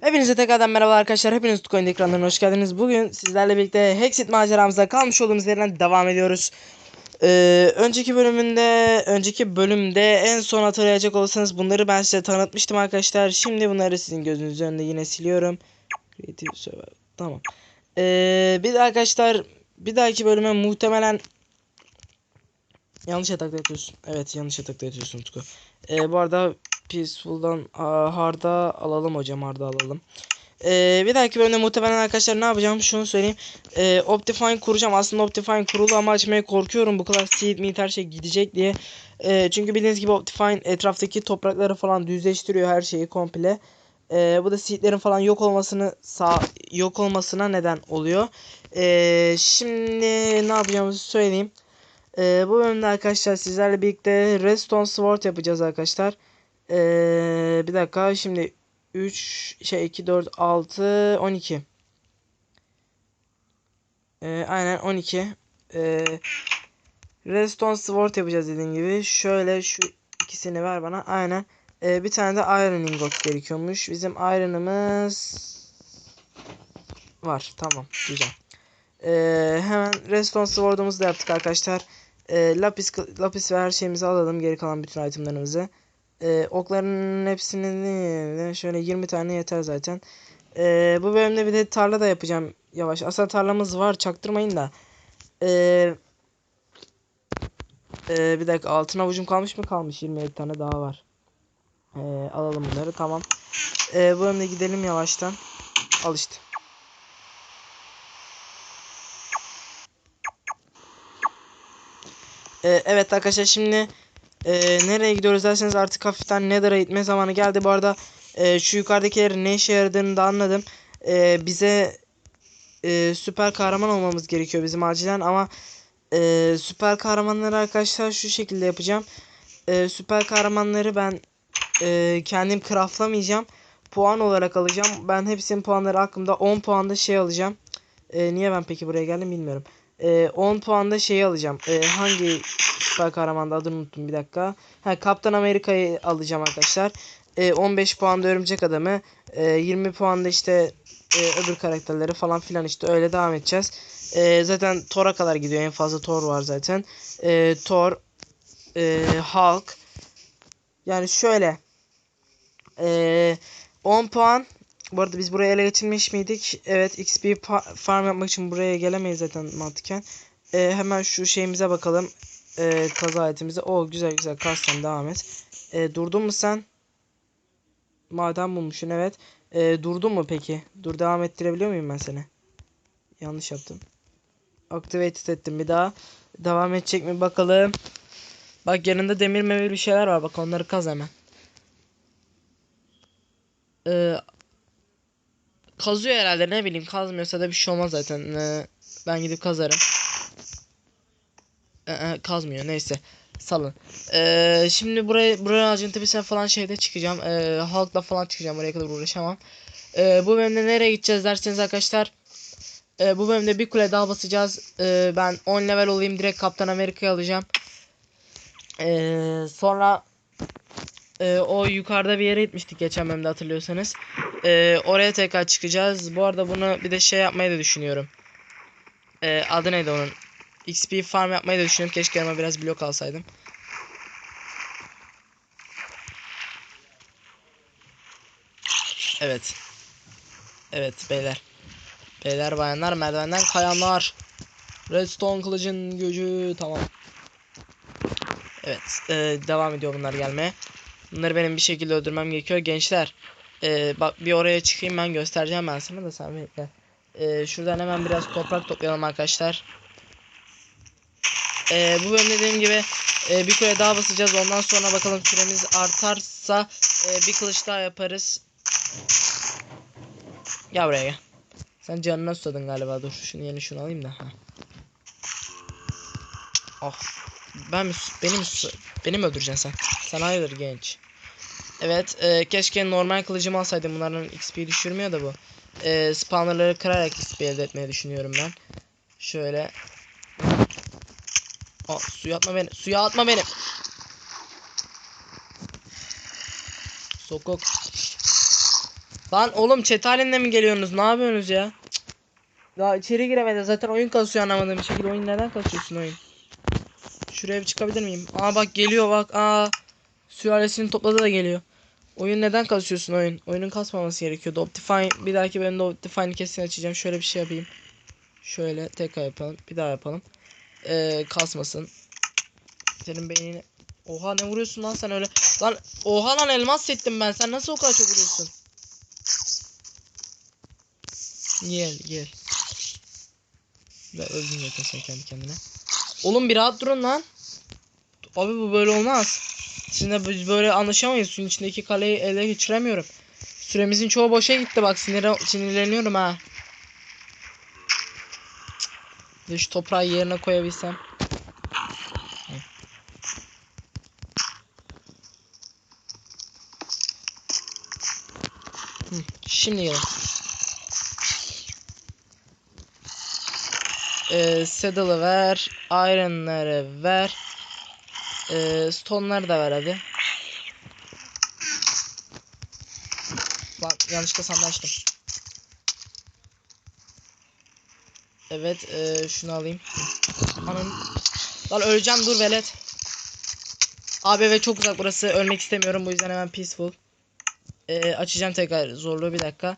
Hepinize tekrardan merhaba arkadaşlar. Hepiniz Tutcoin ekranlarına hoş geldiniz. Bugün sizlerle birlikte Hexit maceramıza kalmış olduğumuz yerden devam ediyoruz. Ee, önceki bölümünde, önceki bölümde en son hatırlayacak olursanız bunları ben size tanıtmıştım arkadaşlar. Şimdi bunları sizin gözünüzün önünde yine siliyorum. Tamam. Ee, bir de arkadaşlar bir dahaki bölüme muhtemelen yanlış yatakta yatıyorsun. Evet yanlış yatakta yatıyorsun Tutku. Ee, bu arada Peaceful'dan Hard'a alalım hocam Hard'a alalım. Ee, bir dahaki bölümde muhtemelen arkadaşlar ne yapacağım şunu söyleyeyim. Ee, Optifine kuracağım. Aslında Optifine kurulu ama açmaya korkuyorum. Bu kadar seed meat her şey gidecek diye. Ee, çünkü bildiğiniz gibi Optifine etraftaki toprakları falan düzleştiriyor her şeyi komple. Ee, bu da seedlerin falan yok olmasını sağ yok olmasına neden oluyor. Ee, şimdi ne yapacağımızı söyleyeyim. Ee, bu bölümde arkadaşlar sizlerle birlikte Redstone Sword yapacağız arkadaşlar. Ee, bir dakika şimdi 3 şey 2 4 6 12. Ee, aynen 12. Ee, Redstone Sword yapacağız dediğim gibi. Şöyle şu ikisini ver bana. Aynen. Ee, bir tane de Iron Ingot gerekiyormuş. Bizim Iron'ımız var. Tamam. Güzel. Ee, hemen Redstone Sword'umuzu da yaptık arkadaşlar. Ee, lapis, lapis ve her şeyimizi alalım. Geri kalan bütün itemlarımızı. Ee, okların hepsini şöyle 20 tane yeter zaten. Ee, bu bölümde bir de tarla da yapacağım yavaş. Aslında tarlamız var çaktırmayın da. Ee, ee, bir dakika altın avucum kalmış mı? Kalmış 27 tane daha var. Ee, alalım bunları tamam. Ee, bu bölümde gidelim yavaştan. Al işte. Evet arkadaşlar şimdi e, nereye gidiyoruz derseniz artık hafiften Nether'a gitme zamanı geldi. Bu arada e, şu yukarıdakilerin ne işe yaradığını da anladım. E, bize e, süper kahraman olmamız gerekiyor bizim acilen ama e, süper kahramanları arkadaşlar şu şekilde yapacağım. E, süper kahramanları ben e, kendim craftlamayacağım. Puan olarak alacağım. Ben hepsinin puanları hakkında 10 puanda şey alacağım. E, niye ben peki buraya geldim bilmiyorum. E, 10 puanda şeyi alacağım. E, hangi süper kahramanda adını unuttum bir dakika. Ha Kaptan Amerika'yı alacağım arkadaşlar. E, 15 puanda Örümcek Adamı. E, 20 puanda işte e, öbür karakterleri falan filan işte öyle devam edeceğiz. E, zaten Thor'a kadar gidiyor. En fazla Thor var zaten. E, Thor, e, Hulk. Yani şöyle. E, 10 puan. Bu arada biz buraya ele geçirmiş miydik? Evet XP farm yapmak için buraya gelemeyiz zaten mantıken. E, hemen şu şeyimize bakalım e, kaza aletimize. O güzel güzel kastan devam et. E, durdun mu sen? Maden bulmuşsun evet. E, durdun mu peki? Dur devam ettirebiliyor muyum ben seni? Yanlış yaptım. Activated ettim bir daha. Devam edecek mi bakalım. Bak yanında demir memir bir şeyler var. Bak onları kaz hemen. Ee, kazıyor herhalde ne bileyim kazmıyorsa da bir şey olmaz zaten. Ee, ben gidip kazarım. Ee, kazmıyor neyse salın. Ee, şimdi buraya buraya ağacın tepesine falan şeyde çıkacağım. Ee, halkla falan çıkacağım oraya kadar uğraşamam. Ee, bu bölümde nereye gideceğiz derseniz arkadaşlar. E, bu bölümde bir kule daha basacağız. E, ben 10 level olayım direkt Kaptan Amerika'yı alacağım. E, sonra e, o yukarıda bir yere gitmiştik geçen bölümde hatırlıyorsanız. E, oraya tekrar çıkacağız. Bu arada bunu bir de şey yapmayı da düşünüyorum. E, adı neydi onun? XP farm yapmayı da düşünüyorum. Keşke yanıma biraz blok alsaydım. Evet. Evet beyler. Beyler bayanlar merdivenden kayanlar. Redstone kılıcın gücü tamam. Evet e, devam ediyor bunlar gelmeye. Bunları benim bir şekilde öldürmem gerekiyor. Gençler e, bak bir oraya çıkayım ben göstereceğim ben sana da sen bekle. E, şuradan hemen biraz toprak toplayalım arkadaşlar. E, bu bölüm dediğim gibi e, bir kule daha basacağız. Ondan sonra bakalım süremiz artarsa e, bir kılıç daha yaparız. Gel buraya gel. Sen canına susadın galiba. Dur şunu yeni şunu alayım da. Ha. Oh. Ben mi benim benim öldüreceksin sen. Sen hayırdır genç. Evet, e, keşke normal kılıcımı alsaydım. Bunların XP düşürmüyor da bu. E, spawnerları kırarak XP elde etmeyi düşünüyorum ben. Şöyle. Aa, suya atma beni. Suya atma beni. Sokok. Lan oğlum chat halinde mi geliyorsunuz? Ne yapıyorsunuz ya? Daha içeri giremedi. Zaten oyun kasıyor anlamadığım şekilde. Oyun neden kasıyorsun oyun? Şuraya bir çıkabilir miyim? Aa bak geliyor bak. Aa sülalesini topladı da geliyor. Oyun neden kasıyorsun oyun? Oyunun kasmaması gerekiyordu. Optifine bir dahaki bölümde Optifine'i kesin açacağım. Şöyle bir şey yapayım. Şöyle tekrar yapalım. Bir daha yapalım. Ee, kasmasın. Senin beynini... Oha ne vuruyorsun lan sen öyle? Lan oha lan elmas settim ben. Sen nasıl o kadar çok vuruyorsun? Gel gel. Ve öldün zaten kendi kendine. Oğlum bir rahat durun lan. Abi bu böyle olmaz. Sizinle biz böyle anlaşamayız. Suyun içindeki kaleyi ele geçiremiyorum. Süremizin çoğu boşa gitti bak sinir sinirleniyorum ha. Cık. Şu toprağı yerine koyabilsem. Şimdi gelin. Ee, saddle'ı ver. Iron'ları ver. Ee, stone'ları da ver hadi. Lan yanlışlıkla sandığı açtım. Evet ee, şunu alayım. Anam. Lan öleceğim dur velet. Abi ve çok uzak burası. Ölmek istemiyorum bu yüzden hemen peaceful. Ee, açacağım tekrar zorluğu bir dakika.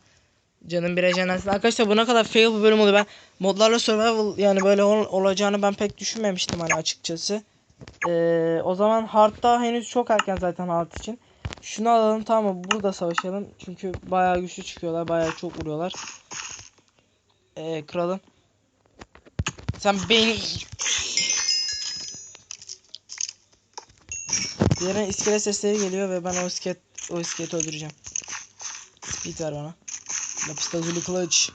Canım bir rejenlensin. Arkadaşlar buna kadar fail bir bölüm oldu. Ben modlarla survival yani böyle ol- olacağını ben pek düşünmemiştim hani açıkçası. Ee, o zaman hard'da henüz çok erken zaten hard için. Şunu alalım tamam mı? Burada savaşalım. Çünkü bayağı güçlü çıkıyorlar. Bayağı çok vuruyorlar. Ee, kralım. Sen beni... Yerden iskelet sesleri geliyor ve ben o iskelet, o iskeleti öldüreceğim. Speed ver bana. Lapis lazuli kılıç.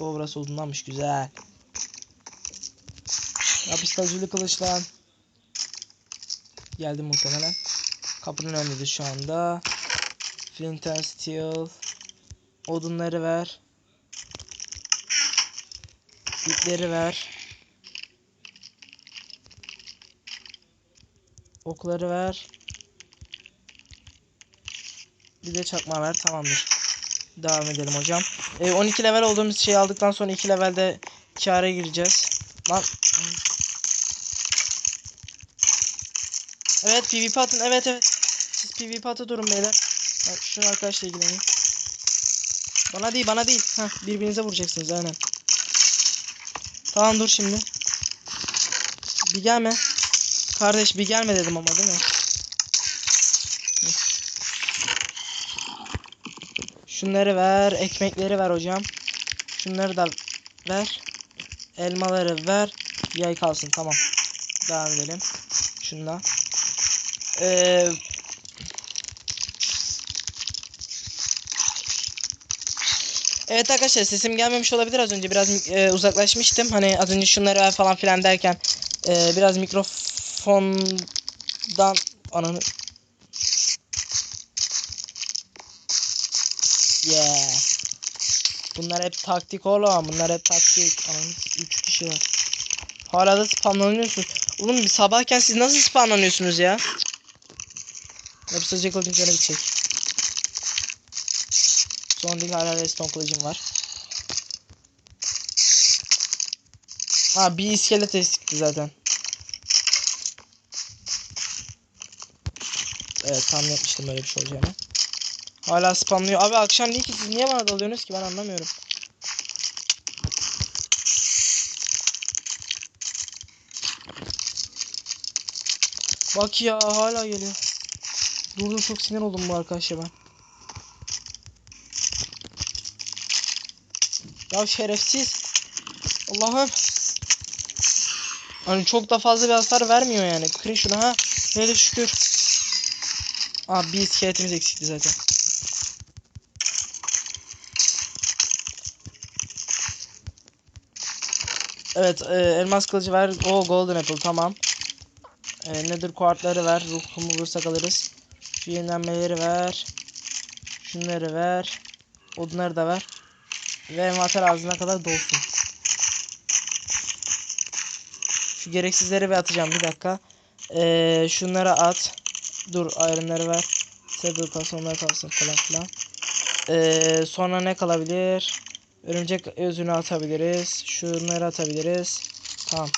O odunlanmış güzel. Lapis lazuli kılıç lan. Geldim muhtemelen. Kapının önündedir şu anda. Flint and Steel. Odunları ver. İpleri ver. Okları ver. Bir de çakma ver. Tamamdır. Devam edelim hocam. E, 12 level olduğumuz şeyi aldıktan sonra 2 levelde kâra gireceğiz. Lan. Evet PvP atın. Evet evet. Siz PvP atı durun beyler. Ben şunu arkadaşla ilgileneyim. Bana değil bana değil. Heh, birbirinize vuracaksınız aynen. Tamam dur şimdi. Bir gelme. Kardeş bir gelme dedim ama değil mi? Şunları ver. Ekmekleri ver hocam. Şunları da ver. Elmaları ver. Yay kalsın tamam. Devam edelim. Şunla. Ee, Evet arkadaşlar sesim gelmemiş olabilir az önce biraz e, uzaklaşmıştım hani az önce şunları falan filan derken e, biraz mikrofondan ananı Yeah. Bunlar hep taktik oğlum. Bunlar hep taktik. Ananı 3 kişi var. Hala da spamlanıyorsunuz. Oğlum sabahken siz nasıl spamlanıyorsunuz ya? Yapısacak olduğum canı bitecek. Son değil hala redstone kılıcım var. Ha bir iskelet eksikti zaten. Evet tahmin etmiştim böyle bir şey olacağını. Hala spamlıyor. Abi akşam değil ki siz niye bana dalıyorsunuz ki ben anlamıyorum. Bak ya hala geliyor. Durdum çok sinir oldum bu arkadaşa ben. Ya şerefsiz. Allah'ım. Hani çok da fazla bir hasar vermiyor yani. Kırın şunu ha. Hele şükür. Aa bir iskeletimiz eksikti zaten. Evet e, elmas kılıcı ver. O golden apple tamam. E, nether kuartları ver. Ruhumu bulursak alırız. Şu yenilenmeleri ver. Şunları ver. Odunları da ver. Ve envanter ağzına kadar dolsun. Şu gereksizleri bir atacağım bir dakika. Ee, şunları at. Dur ayrımları ver. Saddle kalsın onlar kalsın falan filan. Ee, sonra ne kalabilir? Örümcek özünü atabiliriz. Şunları atabiliriz. Tamam.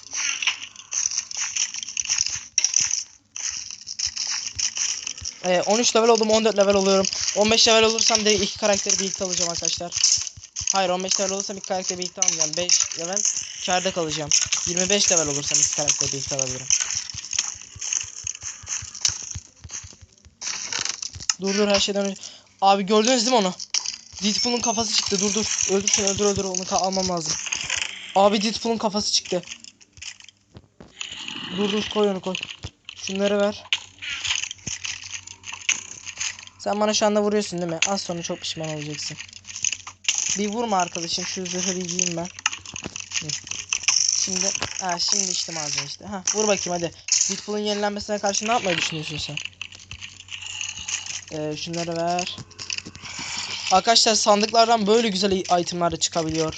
Ee, 13 level oldum 14 level oluyorum. 15 level olursam direkt iki karakteri birlikte alacağım arkadaşlar. Hayır 15 level olursam iki karakteri birlikte almayacağım. 5 level kârda kalacağım. 25 level olursam iki karakteri birlikte alabilirim. Dur dur her şeyden önce. Abi gördünüz değil mi onu? Deadpool'un kafası çıktı. Dur dur. Öldür şunu öldür öldür. Onu almam lazım. Abi Deadpool'un kafası çıktı. Dur dur koy onu koy. Şunları ver. Sen bana şu anda vuruyorsun değil mi? Az sonra çok pişman olacaksın. Bir vurma arkadaşım. Şu zırhı giyeyim ben. Şimdi ha şimdi işte malzeme işte. Ha vur bakayım hadi. Deadpool'un yenilenmesine karşı ne yapmayı düşünüyorsun sen? Ee, şunları ver. Arkadaşlar sandıklardan böyle güzel itemler de çıkabiliyor.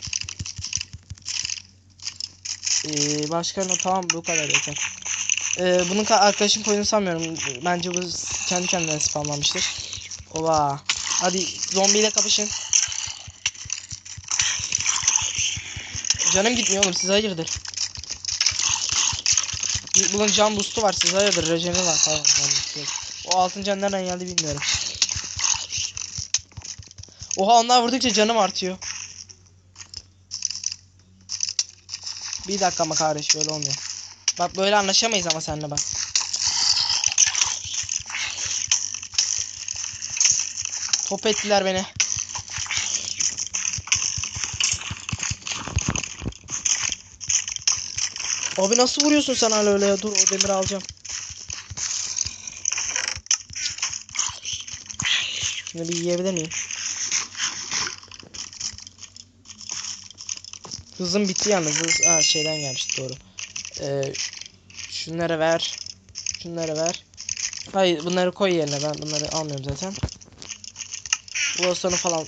Ee, başka ne tamam bu kadar yeter. Ee, bunun ka- arkadaşın koyunu sanmıyorum. Bence bu kendi kendine spamlanmıştır. Oba. Hadi zombiyle kapışın. Canım gitmiyor oğlum siz hayırdır. Bunun can boost'u var siz hayırdır. Rejeni var yok. O altın can nereden geldi bilmiyorum. Oha onlar vurdukça canım artıyor. Bir dakika ama kardeş böyle olmuyor. Bak böyle anlaşamayız ama seninle bak. Top ettiler beni. Abi nasıl vuruyorsun sen hala öyle ya? Dur o demiri alacağım. Şunu bir yiyebilir miyim? Hızım bitti yalnız. Hız ha, şeyden gelmişti doğru. Ee, şunları ver. Şunları ver. Hayır bunları koy yerine ben bunları almıyorum zaten. Glowstone'u falan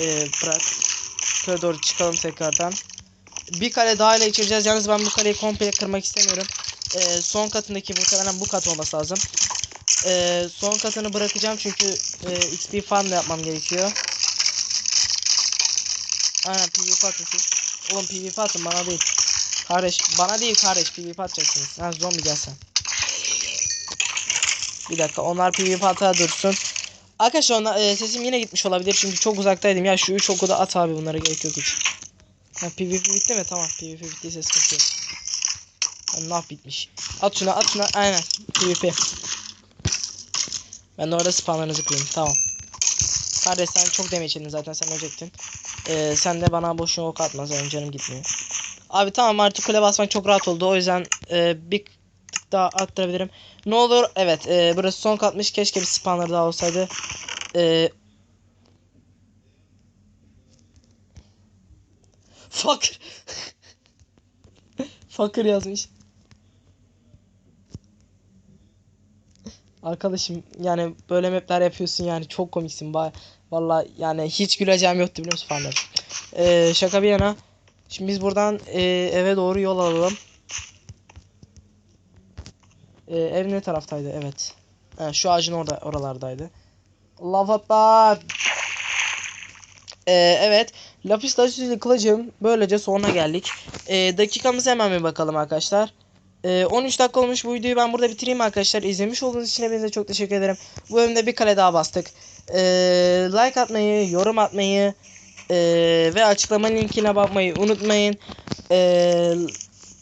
ee, bırak. Şöyle doğru çıkalım tekrardan. Bir kale daha ile geçireceğiz. Yalnız ben bu kaleyi komple kırmak istemiyorum. Ee, son katındaki muhtemelen bu kat olması lazım. Ee, son katını bırakacağım çünkü e, XP farm da yapmam gerekiyor. Aynen PvP atın. Oğlum PvP atın bana değil. Kardeş bana değil kardeş PvP atacaksınız. Ha zombi gelsen. Bir dakika onlar PvP ata dursun. Arkadaşlar onlar, e, sesim yine gitmiş olabilir çünkü çok uzaktaydım. Ya şu 3 oku da at abi bunlara gerek yok hiç. Ha, PvP bitti mi? Tamam PvP bittiyse sıkıntı yok. Ha, nah bitmiş. At şuna at şuna aynen PvP. Ben de orada spawnlarınızı kırayım tamam. Kardeş sen çok demeçedin zaten sen ölecektin. Ee, sen de bana boşuna ok atma zaten canım gitmiyor. Abi tamam artık kule basmak çok rahat oldu o yüzden e, bir daha arttırabilirim. Ne olur evet e, burası son katmış keşke bir spawner daha olsaydı. E, Fucker. Fucker yazmış. Arkadaşım yani böyle mapler yapıyorsun yani çok komiksin ba Valla yani hiç güleceğim yoktu biliyor musun fanlar. Ee, şaka bir yana. Şimdi biz buradan e, eve doğru yol alalım. Ee, ev ne taraftaydı? Evet. Ha, şu ağacın orada oralardaydı. Allahu Ekber. Ee, evet. Lapis lazuli kılıcım böylece sonuna geldik. Ee, dakikamıza hemen bir bakalım arkadaşlar. Ee, 13 dakika olmuş bu videoyu ben burada bitireyim arkadaşlar. İzlemiş olduğunuz için hepinize çok teşekkür ederim. Bu bölümde bir kale daha bastık. Ee, like atmayı, yorum atmayı ee, ve açıklama linkine bakmayı unutmayın. Ee,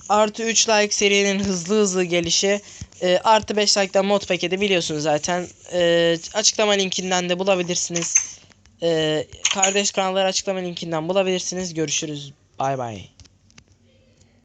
artı 3 like serinin hızlı hızlı gelişi. Ee, artı 5 like'dan mod paketi biliyorsunuz zaten. Ee, açıklama linkinden de bulabilirsiniz. Ee, kardeş kanalları açıklama linkinden bulabilirsiniz. Görüşürüz. Bay bay.